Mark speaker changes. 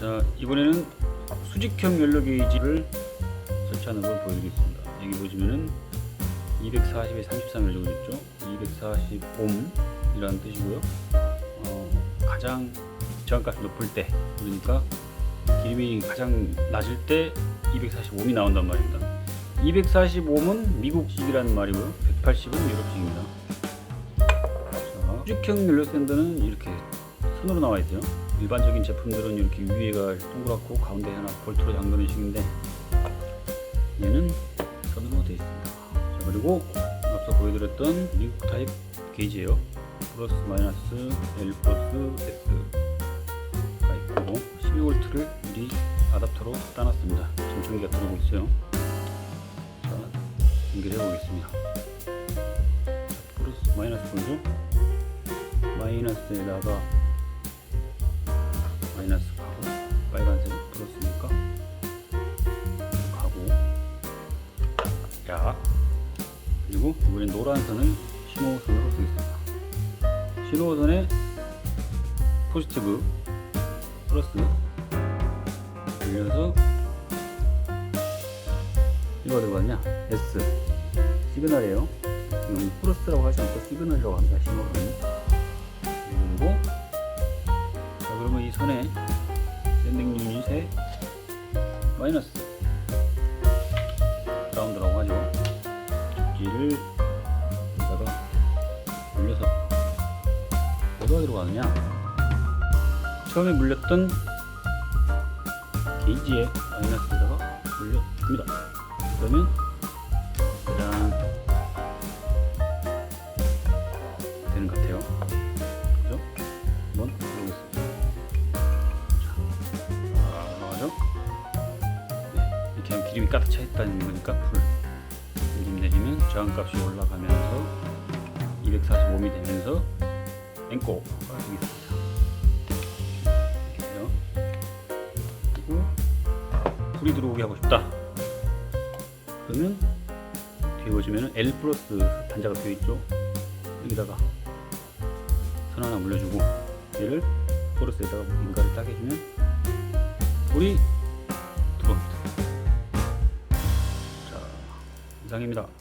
Speaker 1: 자 이번에는 수직형 연료 게이지를 설치하는 걸 보여드리겠습니다. 여기 보시면은 240에 33을 적어 있죠. 240옴 이라는 뜻이고요. 어, 가장 저항값이 높을 때 그러니까 기름이 가장 낮을 때 245옴이 나온단 말입니다. 245옴은 미국식이라는 말이고요. 180은 유럽식입니다. 자, 수직형 연료 샌드는 이렇게 선으로 나와 있어요. 일반적인 제품들은 이렇게 위에가 동그랗고 가운데 하나 볼트로 잠그는 식인데 얘는 선으로 되어 있습니다. 자, 그리고 앞서 보여드렸던 미국 타입 게이지예요. 플러스 마이너스 L 플러스 S가 있고 12V를 미리 아답터로 따놨습니다. 지금 전기가 들어오고 있어요. 자, 연결해 보겠습니다. 자, 플러스 마이너스 보이죠? 마이너스에다가 그리고 이번엔 노란 선을 신호선으로 쓰겠습니다. 신호선에 포지티브 플러스 올려서 이거 들어갔냐? S. 시그널이에요. 이건 플러스라고 하지 않고 시그널이라고 합니다. 신호선은 그리고 자 그러면 이 선에 샌딩 유닛에 마이너스 접지를 여기다가 올려서 뭐가 들어가느냐? 처음에 물렸던 게이지에 마이너스에다가 올려줍니다. 그러면 짜잔 되는 것 같아요. 그죠? 한번 해보겠습니다. 아, 나가죠? 네, 이렇게 하면 기름이 가득 차 있다는 거니까 풀 저항값이 올라가면서 245이 되면서 앵꼬가 되겠습니다 해요 그리고 불이 들어오게 하고 싶다 그러면 뒤에 보시면 L 플러스 단자가 되어 있죠 여기다가 선 하나 물려주고 얘를 포르스에다가 인가를 딱 해주면 불이 들어옵니다. 자, 이상입니다.